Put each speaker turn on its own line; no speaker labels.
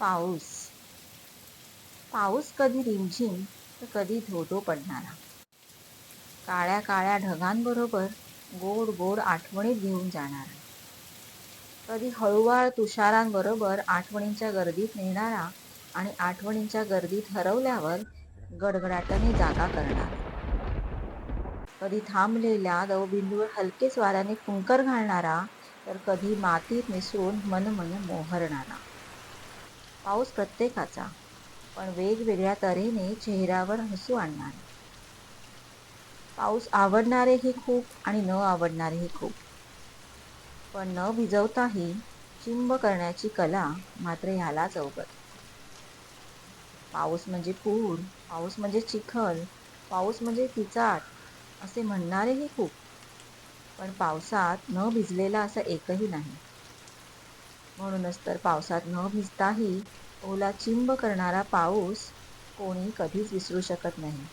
पाऊस. पाऊस कधी रिमझिम तर कधी धोधो पडणारा. काळ्या काळ्या ढगांबरोबर गोड गोड आठवणीत घेऊन जाणारा. कधी हळूवार तुषारांबरोबर आठवणींच्या गर्दीत नेणारा आणि आठवणींच्या गर्दीत हरवल्यावर गडगडाटाने जागा करणारा. कधी थांबलेल्या दवबिंदूवर हलकेच वाऱ्याने फुंकर घालणारा तर कधी मातीत मिसळून मन मन मोहरणारा. पाऊस प्रत्येकाचा पण वेगवेगळ्या तऱ्हेने चेहऱ्यावर हसू आणणार. पाऊस आवडणारेही खूप आणि न आवडणारेही खूप. पण न भिजवताही चिंब करण्याची कला मात्र ह्यालाच अवगत. पाऊस म्हणजे पूर पाऊस म्हणजे चिखल पाऊस म्हणजे पिचाट असे म्हणणारेही खूप. पण पावसात न भिजलेला असं एकही नाही. म्हणूनच तर पावसात न भिजताही ओला चिंब करणारा पाऊस कोणी कधीच विसरू शकत नाही.